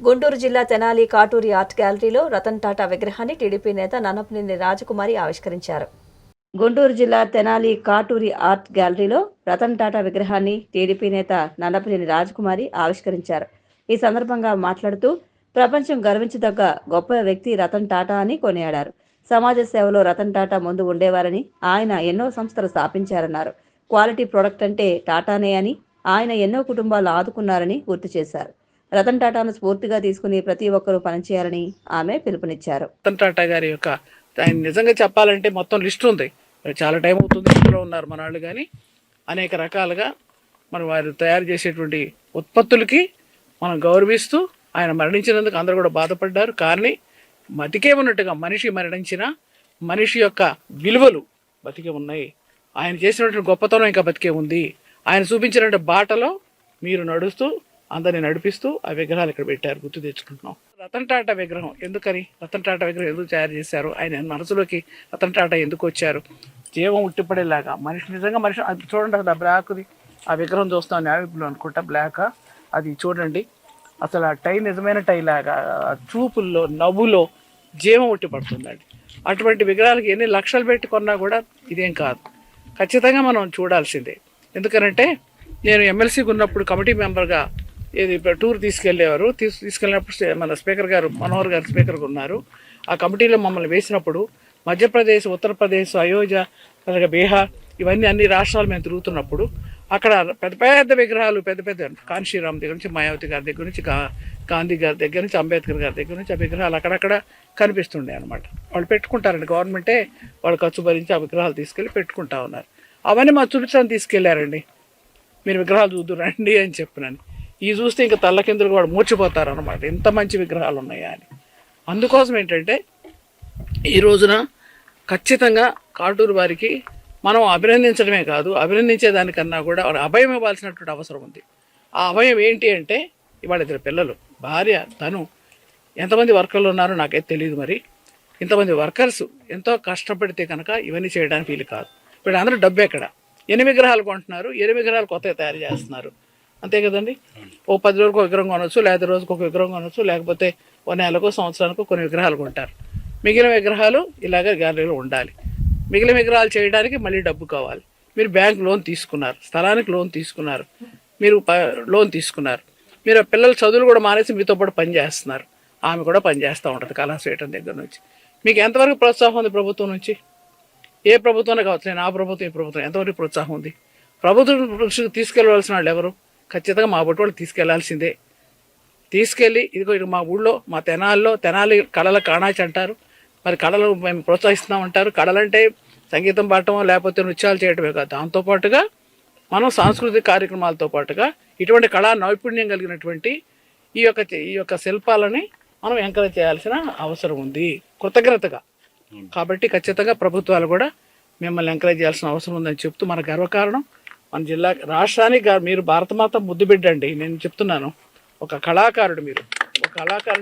గుంటూరు జిల్లా తెనాలి కాటూరి ఆర్ట్ గ్యాలరీలో రతన్ టాటా విగ్రహాన్ని టీడీపీ నేత నన్నపనేని రాజకుమారి ఆవిష్కరించారు. గుంటూరు జిల్లా తెనాలి కాటూరి ఆర్ట్ గ్యాలరీలో రతన్ టాటా విగ్రహాన్ని టీడీపీ నేత నన్నపనేని రాజకుమారి ఆవిష్కరించారు. ఈ సందర్భంగా మాట్లాడుతూ ప్రపంచం గర్వించదగ్గ గొప్ప వ్యక్తి రతన్ టాటా అని కొనియాడారు. సమాజ సేవలో రతన్ టాటా ముందు ఉండేవారని ఆయన ఎన్నో సంస్థలు స్థాపించారన్నారు. క్వాలిటీ ప్రొడక్ట్ అంటే టాటానే అని ఆయన ఎన్నో కుటుంబాలు ఆదుకున్నారని గుర్తు చేశారు. రతన్ టాటాను స్ఫూర్తిగా తీసుకుని ప్రతి ఒక్కరూ పనిచేయాలని ఆమె పిలుపునిచ్చారు. రతన్ టాటా గారి యొక్క ఆయన నిజంగా చెప్పాలంటే మొత్తం లిస్ట్ ఉంది. చాలా టైం అవుతుంది ఇంట్లో ఉన్నారు మన వాళ్ళు కానీ అనేక రకాలుగా మనం వారు తయారు చేసేటువంటి ఉత్పత్తులకి మనం గౌరవిస్తూ ఆయన మరణించినందుకు అందరూ కూడా బాధపడ్డారు. కానీ బతికే ఉన్నట్టుగా మనిషి మరణించిన మనిషి యొక్క విలువలు బతికే ఉన్నాయి. ఆయన చేసినటువంటి గొప్పతనం ఇంకా బతికే ఉంది. ఆయన చూపించినటువంటి బాటలో మీరు నడుస్తూ అందరిని నడిపిస్తూ ఆ విగ్రహాలు ఇక్కడ పెట్టారు. గుర్తు తెచ్చుకుంటున్నాం. రతన్ టాటా విగ్రహం ఎందుకని? రతన్ టాటా విగ్రహం ఎందుకు తయారు చేశారు? ఆయన మనసులోకి రతన్ టాటా ఎందుకు వచ్చారు? జీవం ఉట్టిపడేలాగా మనిషి నిజంగా మనిషి అది చూడండి అసలు బ్లాక్ది. ఆ విగ్రహం చూస్తాం నేవీ అనుకుంటా బ్లాక్. అది చూడండి. అసలు ఆ టై నిజమైన టై లాగా చూపుల్లో నవ్వులో జీవం ఉట్టిపడుతుందండి అటువంటి విగ్రహాలకి ఎన్ని లక్షలు పెట్టి కొన్నా కూడా ఇదేం కాదు. ఖచ్చితంగా మనం చూడాల్సిందే. ఎందుకనంటే నేను ఎమ్మెల్సీకి ఉన్నప్పుడు కమిటీ మెంబర్గా ఇది టూర్ తీసుకెళ్ళేవారు. తీసు తీసుకెళ్ళినప్పుడు మన స్పీకర్ గారు మనోహర్ గారు స్పీకర్ ఉన్నారు. ఆ కమిటీలో మమ్మల్ని వేసినప్పుడు మధ్యప్రదేశ్ ఉత్తరప్రదేశ్ అయోధ్య అలాగే బీహార్ ఇవన్నీ అన్ని రాష్ట్రాలు మేము తిరుగుతున్నప్పుడు అక్కడ పెద్ద పెద్ద విగ్రహాలు పెద్ద పెద్ద కాన్షీరామ్ దగ్గర నుంచి మాయావతి గారి దగ్గర నుంచి గాంధీ గారి దగ్గర నుంచి అంబేద్కర్ గారి దగ్గర నుంచి ఆ విగ్రహాలు అక్కడక్కడ కనిపిస్తుండే అనమాట వాళ్ళు పెట్టుకుంటారండి. గవర్నమెంటే వాళ్ళు ఖర్చు భరించి ఆ విగ్రహాలు తీసుకెళ్ళి పెట్టుకుంటా ఉన్నారు. అవన్నీ మా చూపించడానికి తీసుకెళ్ళారండి మీరు విగ్రహాలు చూద్దురండి అని చెప్పినాను. ఈ చూస్తే ఇంకా తల్లకిందులు కూడా మూర్చిపోతారు అనమాట ఇంత మంచి విగ్రహాలు ఉన్నాయా అని అందుకోసం ఏంటంటే ఈ రోజున ఖచ్చితంగా కాటూరు వారికి మనం అభినందించడమే కాదు అభినందించే దానికన్నా కూడా వారు అభయం ఇవ్వాల్సినటువంటి అవసరం ఉంది. ఆ అభయం ఏంటి అంటే ఇవాళ ఇద్దరు పిల్లలు భార్య తను ఎంతమంది వర్కర్లు ఉన్నారో నాకైతే తెలియదు మరి. ఇంతమంది వర్కర్స్ ఎంతో కష్టపడితే కనుక ఇవన్నీ చేయడానికి వీలు కాదు. వీళ్ళందరూ డబ్బు ఎక్కడ ఎన్ని విగ్రహాలు కొంటున్నారు ఎన్ని విగ్రహాలు కొత్తగా తయారు చేస్తున్నారు. అంతే కదండి? ఓ పది రోజులకు ఒక విగ్రహం కొనవచ్చు లేదా రోజుకు ఒక విగ్రహం కొనవచ్చు లేకపోతే ఓ నెలకు సంవత్సరానికి కొన్ని విగ్రహాలు కొంటారు. మిగిలిన విగ్రహాలు ఇలాగ గ్యాలరీలో ఉండాలి. మిగిలిన విగ్రహాలు చేయడానికి మళ్ళీ డబ్బు కావాలి. మీరు బ్యాంక్ లోన్ తీసుకున్నారు స్థలానికి లోన్ తీసుకున్నారు మీరు లోన్ తీసుకున్నారు. మీరు పిల్లల చదువులు కూడా మానేసి మీతో పాటు పని చేస్తున్నారు. ఆమె కూడా పని చేస్తూ ఉంటుంది కళాస్ వేయటం దగ్గర నుంచి. మీకు ఎంతవరకు ప్రోత్సాహం ఉంది ప్రభుత్వం నుంచి? ఏ ప్రభుత్వాన్ని కావచ్చు నేను ఆ ప్రభుత్వం ఈ ప్రభుత్వం. ఎంతవరకు ప్రోత్సాహం ఉంది? ప్రభుత్వం దృష్టికి తీసుకెళ్ళవలసిన వాళ్ళు ఎవరు? ఖచ్చితంగా మా బొట్టు వాళ్ళు తీసుకెళ్ళాల్సిందే. తీసుకెళ్ళి ఇదిగో ఇక మా ఊళ్ళో మా తెనాల్లో తెనాలి కళల కాణాచి అంటారు. మరి కళలు మేము ప్రోత్సహిస్తున్నాం అంటారు కళలంటే సంగీతం పాడటం లేకపోతే నృత్యాలు చేయటమే కాదు. దాంతోపాటుగా మనం సాంస్కృతిక కార్యక్రమాలతో పాటుగా ఇటువంటి కళా నైపుణ్యం కలిగినటువంటి ఈ యొక్క ఈ యొక్క శిల్పాలని మనం ఎంకరేజ్ చేయాల్సిన అవసరం ఉంది. కృతజ్ఞతగా. కాబట్టి ఖచ్చితంగా ప్రభుత్వాలు కూడా మిమ్మల్ని ఎంకరేజ్ చేయాల్సిన అవసరం ఉందని చెప్తూ మన గర్వకారణం. మన జిల్లా రాష్ట్రానికి మీరు భారతమాత ముద్దు బిడ్డండి. నేను చెప్తున్నాను. ఒక కళాకారుడు మీరు. ఒక కళాకారుడు